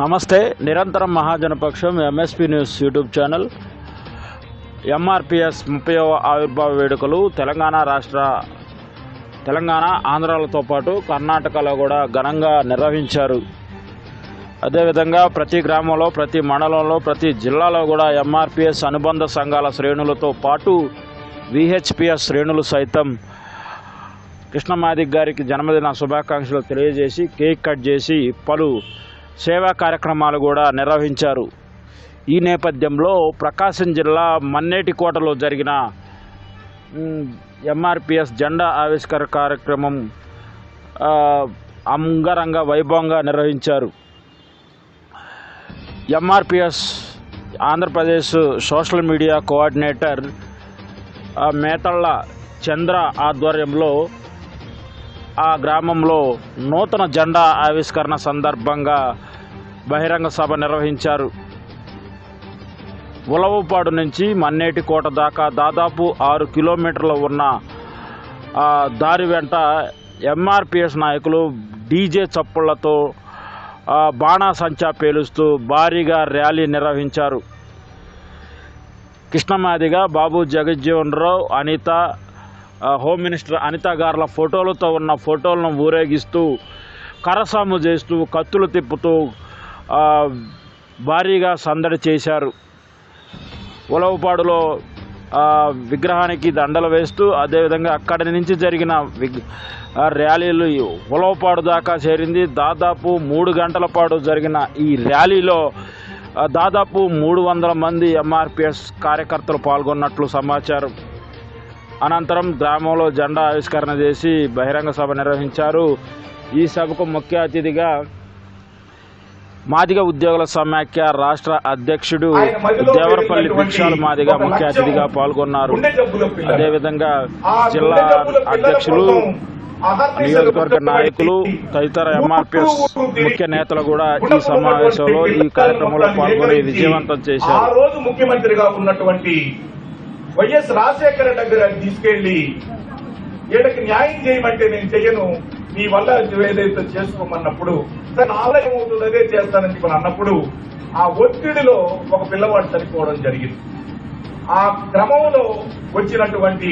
నమస్తే. నిరంతరం మహాజనపక్షం MSP news YouTube channel MRPS ముప్పైవ ఆవిర్భావ వేడుకలు తెలంగాణ రాష్ట్ర తెలంగాణ ఆంధ్రాలతో పాటు కర్ణాటకలో కూడా ఘనంగా నిర్వహించారు. అదేవిధంగా ప్రతి గ్రామంలో ప్రతి మండలంలో ప్రతి జిల్లాలో కూడా ఎంఆర్పిఎస్ అనుబంధ సంఘాల శ్రేణులతో పాటు విహెచ్పిఎస్ శ్రేణులు సైతం కృష్ణమాదిక్ గారికి జన్మదిన శుభాకాంక్షలు తెలియజేసి కేక్ కట్ చేసి పలు సేవా కార్యక్రమాలు కూడా నిర్వహించారు. ఈ నేపథ్యంలో ప్రకాశం జిల్లా మన్నేటికోటలో జరిగిన ఎంఆర్పిఎస్ జెండా ఆవిష్కర కార్యక్రమం అంగరంగ వైభవంగా నిర్వహించారు. MRPS Andhra Pradesh social media coordinator Methalla Chandra ఆధ్వర్యంలో ఆ గ్రామంలో నూతన జెండా ఆవిష్కరణ సందర్భంగా బహిరంగ సభ నిర్వహించారు. ఉలవపాడు నుంచి మన్నేటికోట దాకా దాదాపు ఆరు కిలోమీటర్లు ఉన్న దారి వెంట ఎంఆర్పిఎస్ నాయకులు డీజే చప్పుళ్ళతో బాణాసంచా పేలుస్తూ భారీగా ర్యాలీ నిర్వహించారు. కృష్ణమాదిగా బాబు జగజ్జీవన్ రావు అనిత హోమ్ మినిస్టర్ అనిత గారుల ఫోటోలతో ఉన్న ఫోటోలను ఊరేగిస్తూ కరసాము చేస్తూ కత్తులు తిప్పుతూ భారీగా సందడి చేశారు. ఉలవపాడులో విగ్రహానికి దండలు వేస్తూ అదేవిధంగా అక్కడి నుంచి జరిగిన విగ్ ర్యాలీలు ఉలవపాడు దాకా చేరింది. దాదాపు మూడు గంటల పాటు జరిగిన ఈ ర్యాలీలో దాదాపు మూడు వందల మంది ఎంఆర్పిఎస్ కార్యకర్తలు పాల్గొన్నట్లు సమాచారం. అనంతరం గ్రామంలో జెండా ఆవిష్కరణ చేసి బహిరంగ సభ నిర్వహించారు. ఈ సభకు ముఖ్య అతిథిగా మాదిగ ఉద్యోగుల సమాఖ్య రాష్ట్ర అధ్యక్షుడు దేవరపల్లి భిక్షాల మాదిగ ముఖ్య అతిథిగా పాల్గొన్నారు. అదేవిధంగా జిల్లా అధ్యక్షులు నియోజకవర్గ నాయకులు తదితర ఎంఆర్పిఎస్ ముఖ్య నేతలు కూడా ఈ సమావేశంలో ఈ కార్యక్రమంలో పాల్గొని విజయవంతం చేశారు. రోజు ముఖ్యమంత్రిగా ఉన్నటువంటి వైఎస్ రాజశేఖర దగ్గర తీసుకెళ్ళి వీళ్ళకి న్యాయం చేయమంటే నేను చెయ్యను. నీ వల్ల ఏదైతే చేసుకోమన్నప్పుడు సరే నా వల్ల అదే చేస్తానని చెప్పి అన్నప్పుడు ఆ ఒత్తిడిలో ఒక పిల్లవాడు చనిపోవడం జరిగింది. ఆ క్రమంలో వచ్చినటువంటి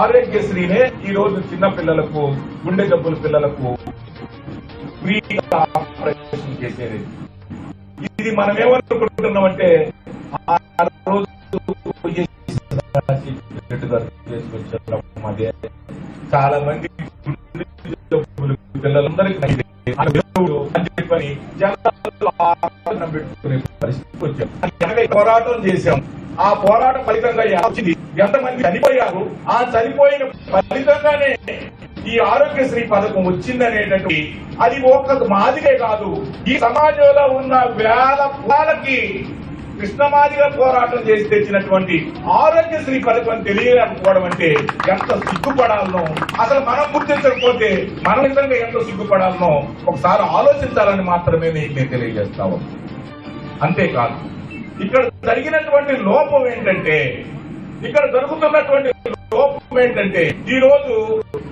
ఆరోగ్యశ్రీనే ఈ రోజు చిన్న పిల్లలకు గుండె జబ్బుల పిల్లలకు చేసేది. ఇది మనం ఏమనుకుంటున్నామంటే చేసుకొచ్చాం అదే చాలా మంది పిల్లలందరికీ ఆ జనాలు పెట్టుకునే పరిస్థితికి వచ్చాం. పోరాటం చేశాం. ఆ పోరాట ఫలితంగా వచ్చింది ఎంతమంది చనిపోయారు? ఆ చనిపోయిన ఫలితంగానే ఈ ఆరోగ్యశ్రీ పథకం వచ్చిందనేటటువంటి అది ఒక్క మాదిరే కాదు. ఈ సమాజంలో ఉన్న వేల పాలకి కృష్ణమాదిగా పోరాటం చేసి తెచ్చినటువంటి ఆరోగ్యశ్రీ పథకం తెలియలేకపోవడం అంటే ఎంత సిగ్గుపడాలనో అసలు మనం గుర్తించకపోతే మనం నిజంగా ఎంత సిగ్గుపడాలనో ఒకసారి ఆలోచించాలని మాత్రమే నీకు నేను తెలియజేస్తాను అంతేకాదు ఇక్కడ జరిగినటువంటి లోపం ఏంటంటే ఇక్కడ జరుగుతున్నటువంటి లోపం ఏంటంటే ఈ రోజు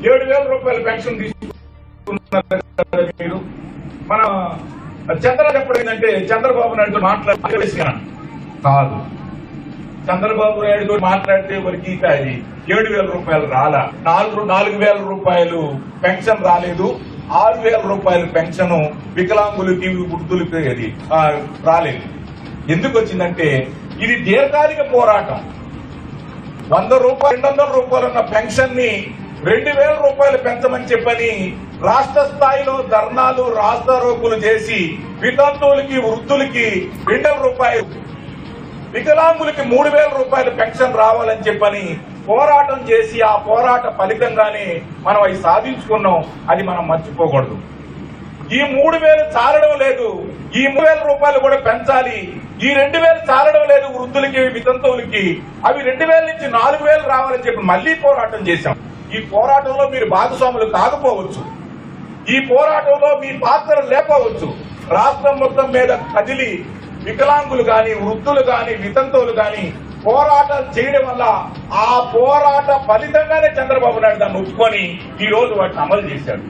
ఏడు వేల రూపాయల పెన్షన్ తీసుకున్నారు మీరు. మన చంద్ర చెప్పడం ఏంటంటే చంద్రబాబు నాయుడు మాట్లాడారు కాదు. చంద్రబాబు నాయుడుతో మాట్లాడితే వారికి అది ఏడు వేల రూపాయలు రాలా. నాలుగు నాలుగు వేల రూపాయలు పెన్షన్ రాలేదు. ఆరు వేల రూపాయల పెన్షన్ వికలాంగులకి వృద్ధులకి అది రాలేదు. ఎందుకు వచ్చిందంటే ఇది దీర్ఘకాలిక పోరాటం. వంద రూపాయలు రెండు వందల రూపాయలు ఉన్న పెన్షన్ని రెండు వేల రూపాయలు పెంచమని చెప్పని రాష్ట్ర స్థాయిలో ధర్నాలు రాస్తారోకులు చేసి వితంతువులకి వృద్ధులకి రెండు రూపాయలు వికలాంగులకి మూడు వేల రూపాయల పెన్షన్ రావాలని చెప్పని పోరాటం చేసి ఆ పోరాట ఫలితంగానే మనం అవి సాధించుకున్నాం. అది మనం మర్చిపోకూడదు. ఈ మూడు వేలు చాలడం లేదు. ఈ మూడు వేల రూపాయలు కూడా పెంచాలి. ఈ రెండు వేలు చాలడం లేదు వృద్ధులకి వితంతువులకి. అవి రెండు వేల నుంచి నాలుగు వేలు రావాలని చెప్పి మళ్ళీ పోరాటం చేశాం. ఈ పోరాటంలో మీరు భాగస్వాములు కాకపోవచ్చు. ఈ పోరాటంలో మీ పాత్ర లేకపోవచ్చు. రాష్ట్రం మొత్తం మీద కదిలి వికలాంగులు గాని వృద్ధులు గాని వితంతువులు గాని పోరాటం చేయడం వల్ల ఆ పోరాట ఫలితంగానే చంద్రబాబు నాయుడు దాన్ని ఒప్పుకొని ఈ రోజు వాటిని అమలు చేశాడు.